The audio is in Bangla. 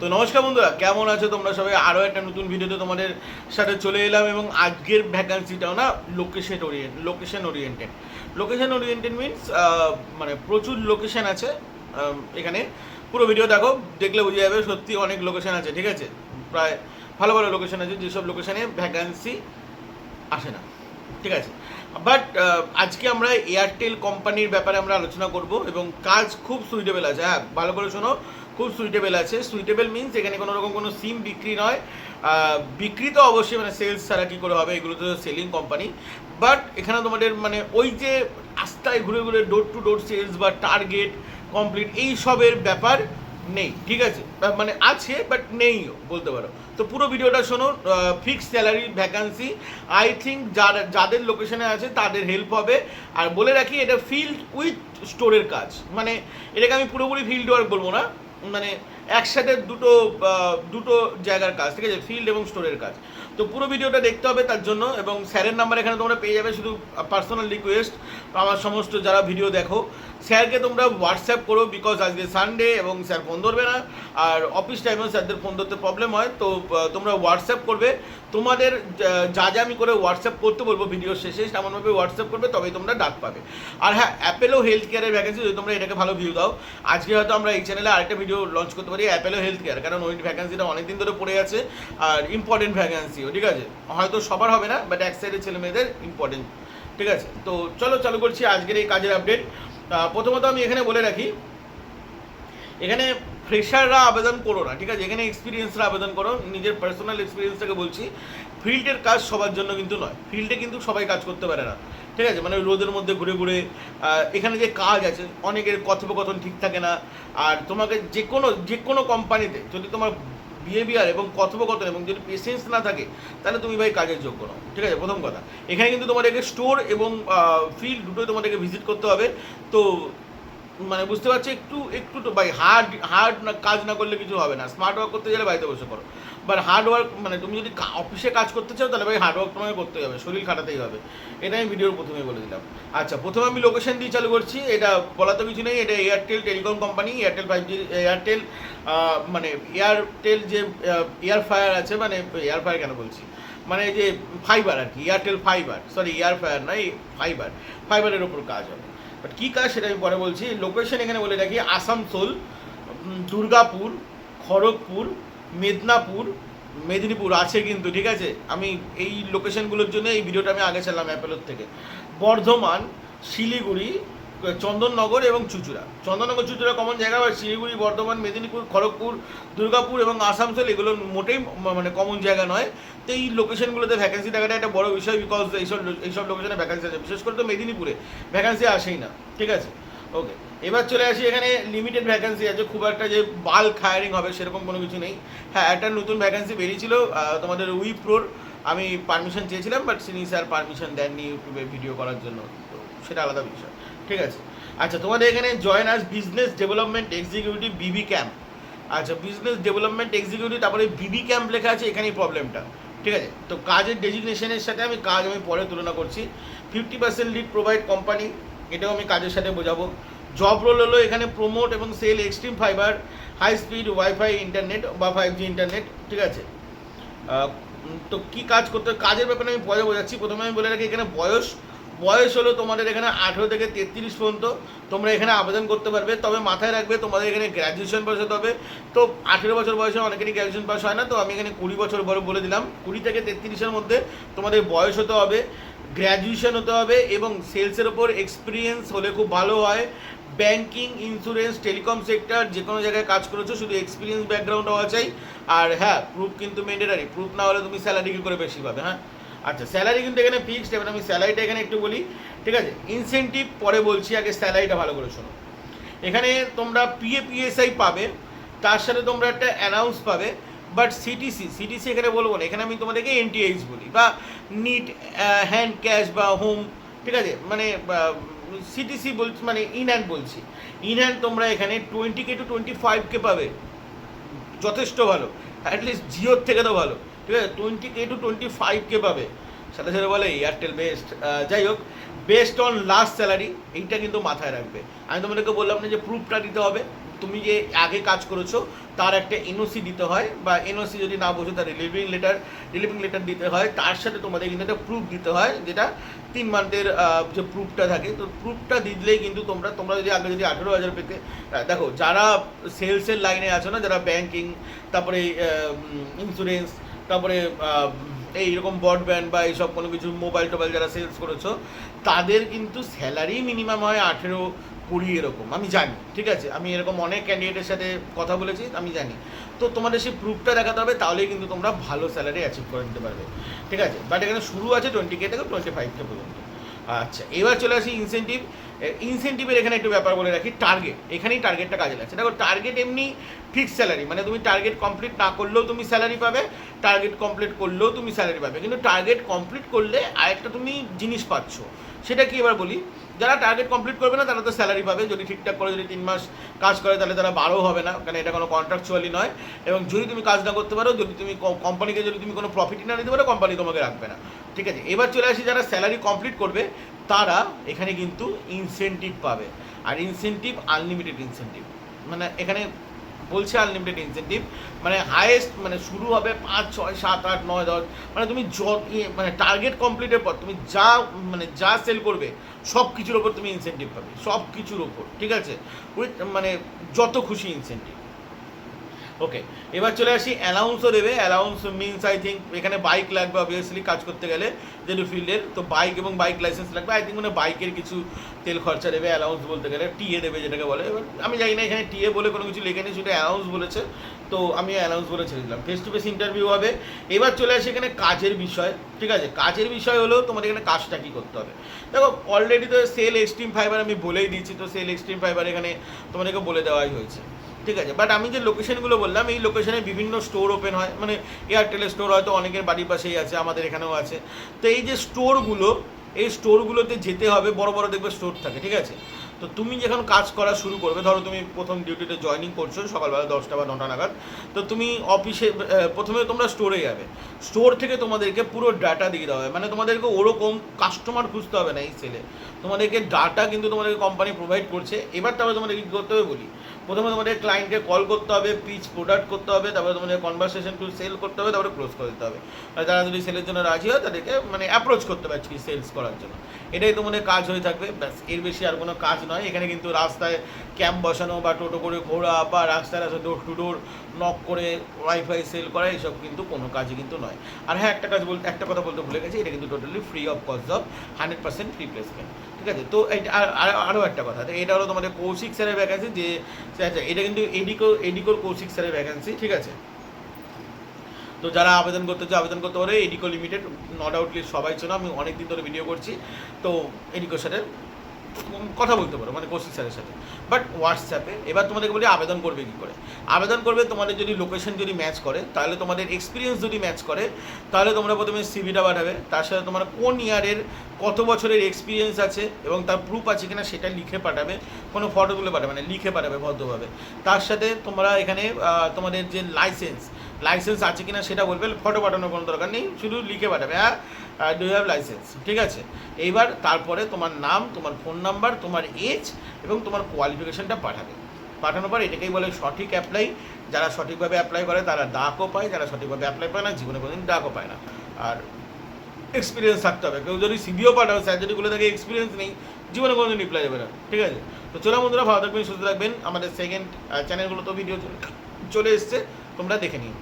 তো নমস্কার বন্ধুরা, কেমন আছো তোমরা সবাই? আরও একটা নতুন ভিডিওতে তোমাদের সাথে চলে এলাম এবং আজকের ভ্যাকান্সিটাও না location orient location oriented location oriented means মানে প্রচুর লোকেশন আছে এখানে। পুরো ভিডিও দেখো, দেখলে বুঝে যাবে সত্যি অনেক লোকেশন আছে, ঠিক আছে? প্রায় ভালো ভালো লোকেশন আছে, যেসব লোকেশনে ভ্যাকান্সি আসে না, ঠিক আছে? বাট আজকে আমরা এয়ারটেল কোম্পানির ব্যাপারে আমরা আলোচনা করব এবং কাজ খুব সুইটেবল আছে। হ্যাঁ ভালো করে শোনো খুব সুইটেবল আছে। সুইটেবল মিনস এখানে কোনো রকম কোনো সিম বিক্রি নয়। বিক্রি তো অবশ্যই মানে সেলস ছাড়া কী করে হবে, এগুলো তো সেলিং কোম্পানি বাট এখানে তোমাদের মানে ওই যে রাস্তায় ঘুরে ঘুরে ডোর টু ডোর সেলস বা টার্গেট কমপ্লিট এই সবের ব্যাপার নেই, ঠিক আছে? মানে আছে বাট নেইও, বলতে পারো। তো পুরো ভিডিওটা শোনো fixed salary vacancy I think যার, যাদের লোকেশনে আছে তাদের হেল্প হবে। আর বলে রাখি, এটা ফিল্ড উইথ স্টোরের কাজ। মানে এটাকে আমি পুরোপুরি ফিল্ড ওয়ার্ক বলব না। মানে একসাথে দুটো দুটো জায়গার কাজ ঠিক আছে? ফিল্ড এবং স্টোরের কাজ। তো পুরো ভিডিওটা দেখতে হবে তার জন্য এবং স্যারের নাম্বার এখানে তোমরা পেয়ে যাবে শুধু পার্সোনাল রিকোয়েস্ট আমার সমস্ত যারা ভিডিও দেখো, স্যারকে তোমরা হোয়াটসঅ্যাপ করো বিকজ আজকে সানডে এবং স্যার ফোন ধরবে না। আর অফিস টাইমেও স্যারদের ফোন ধরতে প্রবলেম হয়, তো তোমরা হোয়াটসঅ্যাপ করবে। তোমাদের যা- যা আমি করে হোয়াটসঅ্যাপ করতে বলব ভিডিও শেষে তেমনভাবে হোয়াটসঅ্যাপ করবে তবেই তোমরা ডাক পাবে। আর হ্যাঁ অ্যাপেলো হেলথ কেয়ারের ভ্যাকেন্সি যদি তোমরা এটাকে ভালো ভিউ দাও, আজকে হয়তো আমরা এই চ্যানেলে আরেকটা ভিডিও লঞ্চ করতে পারি অ্যাপেলো হেলথ কেয়ার কারণ ওই ভ্যাকেন্সিটা অনেকদিন ধরে পড়ে আছে। আর ইম্পর্টেন্ট ভ্যাকেন্সিও ঠিক আছে? হয়তো সবার হবে না বাট এক সাইডের ছেলে মেয়েদের ইম্পর্টেন্ট ঠিক আছে? তো চলো, চালু করছি আজকের এই কাজের আপডেট প্রথমত আমি এখানে বলে রাখি, এখানে ফ্রেশাররা আবেদন করো না, ঠিক আছে? এখানে এক্সপিরিয়েন্সরা আবেদন করো। নিজের পার্সোনাল এক্সপিরিয়েন্স থেকে বলছি। ফিল্ডের কাজ সবার জন্য কিন্তু নয়। ফিল্ডে কিন্তু সবাই কাজ করতে পারে না। ঠিক আছে? মানে রোদের মধ্যে ঘুরে ঘুরে এখানে যে কাজ আছে, অনেকের কথোপকথন ঠিক থাকে না। আর তোমাকে যে কোনো যে কোনো কোম্পানিতে যদি তোমার বিহেভিয়ার এবং কথোপকথন এবং যদি পেশেন্স না থাকে, তাহলে তুমি ভাই কাজের যোগ্য নাও। ঠিক আছে? প্রথম কথা। এখানে কিন্তু তোমাদেরকে স্টোর এবং ফিল্ড দুটোই তোমাদেরকে ভিজিট করতে হবে। তো মানে বুঝতে পারছ, একটু একটু তো ভাই হার্ড হার্ড না, কাজ না করলে কিছু হবে না। স্মার্ট ওয়ার্ক করতে গেলে বাড়িতে বসে করো বাট হার্ড ওয়ার্ক মানে তুমি যদি অফিসে কাজ করতে চাও, তাহলে ভাই হার্ড ওয়ার্ক তোমাকে করতে হবে, শরীর খাটাতেই হবে। এটা আমি ভিডিওর প্রথমে বলে দিলাম। আচ্ছা প্রথমে আমি লোকেশন দিয়ে চালু করছি। এটা বলা তো কিছু নেই, এটা Airtel telecom company Airtel five G Airtel মানে এয়ারটেল যে এয়ার ফায়ার আছে মানে এয়ার ফায়ার কেন বলছি? মানে যে ফাইবার আর কি Airtel fibre sorry air fire নয় ফাইবার ফাইবারের ওপর কাজ হবে। বাট কী কাজ সেটা আমি পরে বলছি। লোকেশন এখানে বলে রাখি আসানসোল দুর্গাপুর, খড়গপুর, মেদিনীপুর মেদিনীপুর আছে কিন্তু, ঠিক আছে? আমি এই লোকেশনগুলোর জন্য এই ভিডিওটা আমি আগে চালাম অ্যাপেলোর থেকে। বর্ধমান, শিলিগুড়ি চন্দননগর এবং চুচুড়া। চন্দননগর, চুচুড়া কমন জায়গা আর শিলিগুড়ি, বর্ধমান, মেদিনীপুর, খড়গপুর, দুর্গাপুর এবং আসানসোল এগুলো মোটেই মানে কমন জায়গা নয়। তো এই লোকেশনগুলোতে ভ্যাকেন্সি থাকাটা একটা বড় বিষয় বিকজ এইসব এইসব লোকেশনে ভ্যাকেন্সি আছে। বিশেষ করে তো মেদিনীপুরে ভ্যাকেন্সি আসেই না। ঠিক আছে? ওকে এবার চলে আসি এখানে লিমিটেড ভ্যাকেন্সি আছে। খুব একটা যে বাল্ক হায়ারিং হবে সেরকম কোনো কিছু নেই। হ্যাঁ একটা নতুন ভ্যাকেন্সি বেরিয়েছিল তোমাদের উইপ্রোর। আমি পারমিশন চেয়েছিলাম বাট তিনি স্যার পারমিশন দেননি ইউটিউবে ভিডিও করার জন্য। তো সেটা আলাদা বিষয়। ঠিক আছে? আচ্ছা তোমাদের এখানে join us business development executive BB camp আচ্ছা বিজনেস ডেভেলপমেন্ট এক্সিকিউটিভ তারপরে বিবি ক্যাম্প লেখা আছে, এখানেই প্রবলেমটা ঠিক আছে? তো কাজের ডেজিগনেশনের সাথে আমি কাজ আমি পরে তুলনা করছি। Fifty percent lead provide company এটাও আমি কাজের সাথে বোঝাবো। জব রোল হলো এখানে প্রমোট এবং sell extreme fibre high speed wifi internet বা ফাইভ জি ইন্টারনেট ঠিক আছে? তো কি কাজ করতে কাজের ব্যাপারে আমি পরে বোঝাচ্ছি। প্রথমে আমি বলে রাখি, এখানে বয়স বয়স হলো তোমাদের এখানে আঠেরো থেকে তেত্রিশ পর্যন্ত। তোমরা এখানে আবেদন করতে পারবে, তবে মাথায় রাখবে তোমাদের এখানে গ্র্যাজুয়েশন পাস হতে হবে। তো আঠেরো বছর বয়সে অনেকেরই গ্র্যাজুয়েশন পাস হয় না, তো আমি এখানে কুড়ি বছর বড় বলে দিলাম। কুড়ি থেকে তেত্রিশের মধ্যে তোমাদের বয়স হতে হবে গ্র্যাজুয়েশন হতে হবে এবং সেলসের ওপর এক্সপিরিয়েন্স হলে খুব ভালো হয়। ব্যাংকিং ইন্স্যুরেন্স টেলিকম সেক্টর যে কোনো জায়গায় কাজ করেছ, শুধু এক্সপিরিয়েন্স ব্যাকগ্রাউন্ড হওয়া চাই। আর হ্যাঁ প্রুফ কিন্তু মেন্ডেটারি প্রুফ না হলে তুমি স্যালারি কি করে বেশি পাবে হ্যাঁ? আচ্ছা স্যালারি কিন্তু এখানে ফিক্সড এবার আমি স্যালারিটা এখানে একটু বলি। ঠিক আছে? ইনসেন্টিভ পরে বলছি, আগে স্যালারিটা ভালো করে শোনো। এখানে তোমরা পিএ পিএসআই পাবে, তার সাথে তোমরা একটা অ্যানাউন্স পাবে বাট সিটিসি সিটিসি এখানে বলব না, এখানে আমি তোমাদেরকে এনটিআইস বলি, বা নিট হ্যান্ড ক্যাশ বা হোম ঠিক আছে? মানে সিটিসি বলছি মানে ইন হ্যান্ড বলছি। ইন হ্যান্ড তোমরা এখানে twenty K to twenty five K পাবে। যথেষ্ট ভালো অ্যাটলিস্ট জিওর থেকে তো ভালো। ঠিক আছে? Twenty K to twenty five K পাবে। সাথে সাথে বলে এয়ারটেল বেস্ট যাই হোক বেস্ট অন লাস্ট স্যালারি এইটা কিন্তু মাথায় রাখবে। আমি তোমাদেরকে বললাম না যে প্রুফটা দিতে হবে। তুমি যে আগে কাজ করেছ, তার একটা এনওসি দিতে হয়, বা এনওসি যদি না বোঝো, তার রিলিভিং লেটার রিলিভিং লেটার দিতে হয়। তার সাথে তোমাদের কিন্তু একটা প্রুফ দিতে হয়, যেটা তিন মান্থের যে প্রুফটা থাকে। তো প্রুফটা দিলেই কিন্তু তোমরা তোমরা যদি আগে যদি আঠেরো হাজার পেতে দেখো, যারা সেলসের লাইনে আছো না, যারা ব্যাংকিং তারপরে ইন্স্যুরেন্স তারপরে এইরকম ব্রডব্যান্ড বা এইসব কোনো কিছু মোবাইল টোবাইল যারা সেলস করেছ, তাদের কিন্তু স্যালারি মিনিমাম হয় আঠেরো কুড়ি এরকম, আমি জানি, ঠিক আছে? আমি এরকম অনেক ক্যান্ডিডেটের সাথে কথা বলেছি, আমি জানি। তো তোমাদের সেই প্রুফটা দেখাতে হবে, তাহলেই কিন্তু তোমরা ভালো স্যালারি অ্যাচিভ করে নিতে পারবে, ঠিক আছে? বাট এখানে শুরু আছে টোয়েন্টি কে থেকে টোয়েন্টি ফাইভ কে পর্যন্ত। আচ্ছা এবার চলে আসি ইনসেন্টিভ ইনসেন্টিভের এখানে একটু ব্যাপার বলে রাখি টার্গেট এখানেই টার্গেটটা কাজে লাগছে। দেখো টার্গেট এমনি ফিক্স স্যালারি মানে তুমি টার্গেট কমপ্লিট না করলেও তুমি স্যালারি পাবে টার্গেট কমপ্লিট করলেও তুমি স্যালারি পাবে। কিন্তু টার্গেট কমপ্লিট করলে আরেকটা তুমি জিনিস পাচ্ছ। সেটা কি এবার বলি? যারা টার্গেট কমপ্লিট করবে না, তারা তো স্যালারি পাবে। যদি ঠিকঠাক করে যদি তিন মাস কাজ করে, তাহলে তারা বারো হবে না কারণ এটা কোনো কন্ট্রাকচুয়ালি নয়। এবং যদি তুমি কাজ না করতে পারো, যদি তুমি কোম্পানিকে যদি তুমি কোনো প্রফিটই না নিতে পারো কোম্পানি তোমাকে রাখবে না। ঠিক আছে? এবার চলে আসি যারা স্যালারি কমপ্লিট করবে, তারা এখানে কিন্তু ইনসেন্টিভ পাবে। আর ইনসেন্টিভ আনলিমিটেড ইনসেন্টিভ মানে এখানে বলছে আনলিমিটেড ইনসেন্টিভ মানে হায়েস্ট মানে শুরু হবে পাঁচ, ছয়, সাত, আট, নয়, দশ মানে তুমি য মানে টার্গেট কমপ্লিটের পর তুমি যা মানে যা সেল করবে সব কিছুর ওপর তুমি ইনসেন্টিভ পাবে সব কিছুর ওপর, ঠিক আছে? মানে যত খুশি ইনসেন্টিভ ওকে এবার চলে আসি অ্যালাউন্সও দেবে অ্যালাউন্স মিনস আই থিঙ্ক এখানে বাইক লাগবে অবভিয়াসলি কাজ করতে গেলে যেহেতু ফিল্ডের তো বাইক এবং বাইক লাইসেন্স লাগবে। আই থিঙ্ক মানে বাইকের কিছু তেল খরচা দেবে অ্যালাউন্স বলতে গেলে টিএ দেবে যেটাকে বলে। এবার আমি জানি না এখানে টিএ বলে কোনো কিছু লেখেনি শুধু অ্যালাউন্স বলেছে। তো আমি অ্যালাউন্স বলে ছেড়ে দিলাম। ফেস টু ফেস ইন্টারভিউ হবে। এবার চলে আসি এখানে কাজের বিষয়, ঠিক আছে? কাজের বিষয় হলেও তোমাদের এখানে কাজটা কী করতে হবে। দেখো অলরেডি তো সেল এক্সট্রিম ফাইবার আমি বলেই দিয়েছি, তো সেল এক্সট্রিম ফাইবার এখানে তোমাদেরকে বলে দেওয়াই হয়েছে। ঠিক আছে বাট আমি যে লোকেশনগুলো বললাম, এই লোকেশনে বিভিন্ন স্টোর ওপেন হয় মানে এয়ারটেলের স্টোর হয়তো অনেকের বাড়ির পাশেই আছে, আমাদের এখানেও আছে। তো এই যে স্টোরগুলো এই স্টোরগুলোতে যেতে হবে, বড় বড় দেখবে স্টোর থাকে, ঠিক আছে? তো তুমি যখন কাজ করা শুরু করবে, ধরো তুমি প্রথম ডিউটিতে জয়েনিং করছ সকালবেলা দশটা বা নটা নাগাদ, তো তুমি অফিসে প্রথমে তোমরা স্টোরে যাবে। স্টোর থেকে তোমাদেরকে পুরো ডাটা দিয়ে দেওয়া হবে। মানে তোমাদেরকে ওরকম কাস্টমার খুঁজতে হবে না এই সেলে তোমাদেরকে ডাটা কিন্তু তোমাদেরকে কোম্পানি প্রোভাইড করছে। এবার তারপরে তোমাদের কী করতে হবে বলি? প্রথমে তোমাদের ক্লায়েন্টকে কল করতে হবে পিচ প্রোডাক্ট করতে হবে, তারপরে তোমাদের কনভারসেশন টু সেল করতে হবে, তারপরে ক্লোজ করে দিতে হবে। আর যারা যদি সেলের জন্য রাজি হয়, তাদেরকে মানে অ্যাপ্রোচ করতে পারছি সেলস করার জন্য। এটাই তোমাদের কাজ হয়ে থাকবে। ব্যাস, এর বেশি আর কোনো কাজ নয়, এখানে কিন্তু রাস্তায় ক্যাম্প বসানো বা টোটো করে ঘোরা বা রাস্তায় রাস্তায় ডোর টু ডোর নক করে ওয়াইফাই সেল করা এইসব কিন্তু কোনো কাজই কিন্তু নয়। আর হ্যাঁ একটা কাজ বলতে একটা কথা বলতে ভুলে গেছি, এটা কিন্তু totally free of cost of hundred percent replacement ঠিক আছে? তো আরও একটা কথা এটা হলো তোমাদের কৌশিক স্যারের ভ্যাকেন্সি যে আচ্ছা এটা কিন্তু এডিকো এডিকোর কৌশিক স্যারের ভ্যাকেন্সি ঠিক আছে? তো যারা আবেদন করতে চাও, আবেদন করতে পারে এডিকো লিমিটেড নট আউটলি সবাই চেনো, আমি অনেক দিন ধরে ভিডিও করছি, তো এডিকোর সাথে কথা বলতে পারো মানে কৌশিক স্যারের সাথে। বাট হোয়াটসঅ্যাপে এবার তোমাদেরকে বলি আবেদন করবে কী করে? আবেদন করবে তোমাদের যদি লোকেশন যদি ম্যাচ করে, তাহলে তোমাদের এক্সপিরিয়েন্স যদি ম্যাচ করে, তাহলে তোমরা প্রথমে সিভিটা পাঠাবে, তার সাথে তোমার কোন ইয়ারের কত বছরের এক্সপিরিয়েন্স আছে এবং তার প্রুফ আছে কিনা সেটা লিখে পাঠাবে, কোনো ফটো তুলে পাঠাবে না লিখে পাঠাবে ভদ্রভাবে। তার সাথে তোমরা এখানে তোমাদের যে লাইসেন্স লাইসেন্স আছে কিনা সেটা বলবে ফটো পাঠানোর কোনো দরকার নেই, শুধু লিখে পাঠাবে। হ্যাঁ ডু হ্যাভ লাইসেন্স ঠিক আছে? এইবার তারপরে তোমার নাম, তোমার ফোন নাম্বার তোমার এজ এবং তোমার কোয়ালিফিকেশনটা পাঠাবে। পাঠানোর পর এটাকেই বলে সঠিক অ্যাপ্লাই যারা সঠিকভাবে অ্যাপ্লাই করে, তারা ডাকও পায়, যারা সঠিকভাবে অ্যাপ্লাই পায় না, জীবনে কোনোদিন ডাকও পায় না। আর এক্সপিরিয়েন্স থাকতে হবে। কেউ যদি সিবিও পাঠাবে স্যার যদি বলে থাকে এক্সপিরিয়েন্স নেই, জীবনে কোনোদিন রিপ্লাই দেবে না। ঠিক আছে? তো চলো বন্ধুরা, ভালো থাকবেন, সুস্থ থাকবেন। আমাদের সেকেন্ড চ্যানেলগুলো তো ভিডিও চলে এসছে, তোমরা দেখে নিও।